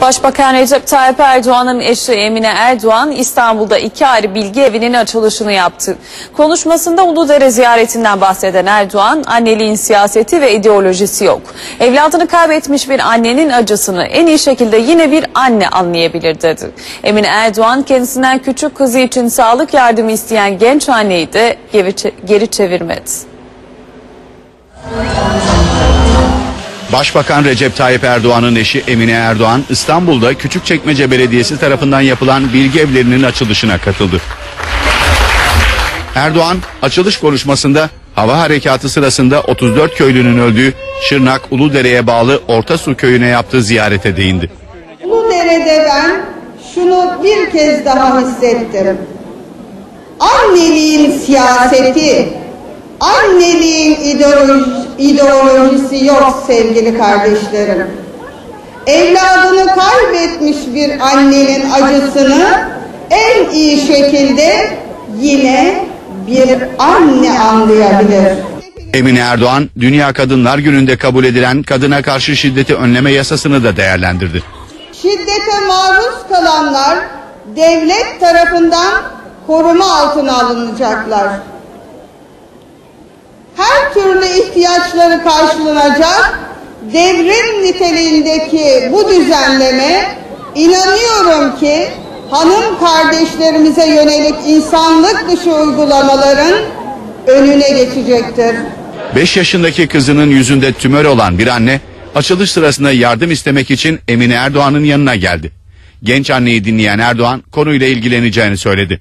Başbakan Recep Tayyip Erdoğan'ın eşi Emine Erdoğan İstanbul'da iki ayrı bilgi evinin açılışını yaptı. Konuşmasında Uludere ziyaretinden bahseden Erdoğan, anneliğin siyaseti ve ideolojisi yok. Evladını kaybetmiş bir annenin acısını en iyi şekilde yine bir anne anlayabilir dedi. Emine Erdoğan kendisinden küçük kızı için sağlık yardımı isteyen genç anneyi de geri, çevirmedi. Başbakan Recep Tayyip Erdoğan'ın eşi Emine Erdoğan İstanbul'da Küçükçekmece Belediyesi tarafından yapılan bilgi evlerinin açılışına katıldı. Erdoğan açılış konuşmasında hava harekatı sırasında 34 köylünün öldüğü Şırnak Uludere'ye bağlı Ortasu köyüne yaptığı ziyarete değindi. Bu derede ben şunu bir kez daha hissettim. Anneliğin siyaseti, anneliğin ideoloji, ideolojisi yok sevgili kardeşlerim. Evladını kaybetmiş bir annenin acısını en iyi şekilde yine bir anne anlayabilir. Emine Erdoğan Dünya Kadınlar Günü'nde kabul edilen kadına karşı şiddeti önleme yasasını da değerlendirdi. Şiddete maruz kalanlar devlet tarafından koruma altına alınacaklar. İhtiyaçları karşılanacak devrim niteliğindeki bu düzenleme inanıyorum ki hanım kardeşlerimize yönelik insanlık dışı uygulamaların önüne geçecektir. 5 yaşındaki kızının yüzünde tümör olan bir anne açılış sırasında yardım istemek için Emine Erdoğan'ın yanına geldi. Genç anneyi dinleyen Erdoğan konuyla ilgileneceğini söyledi.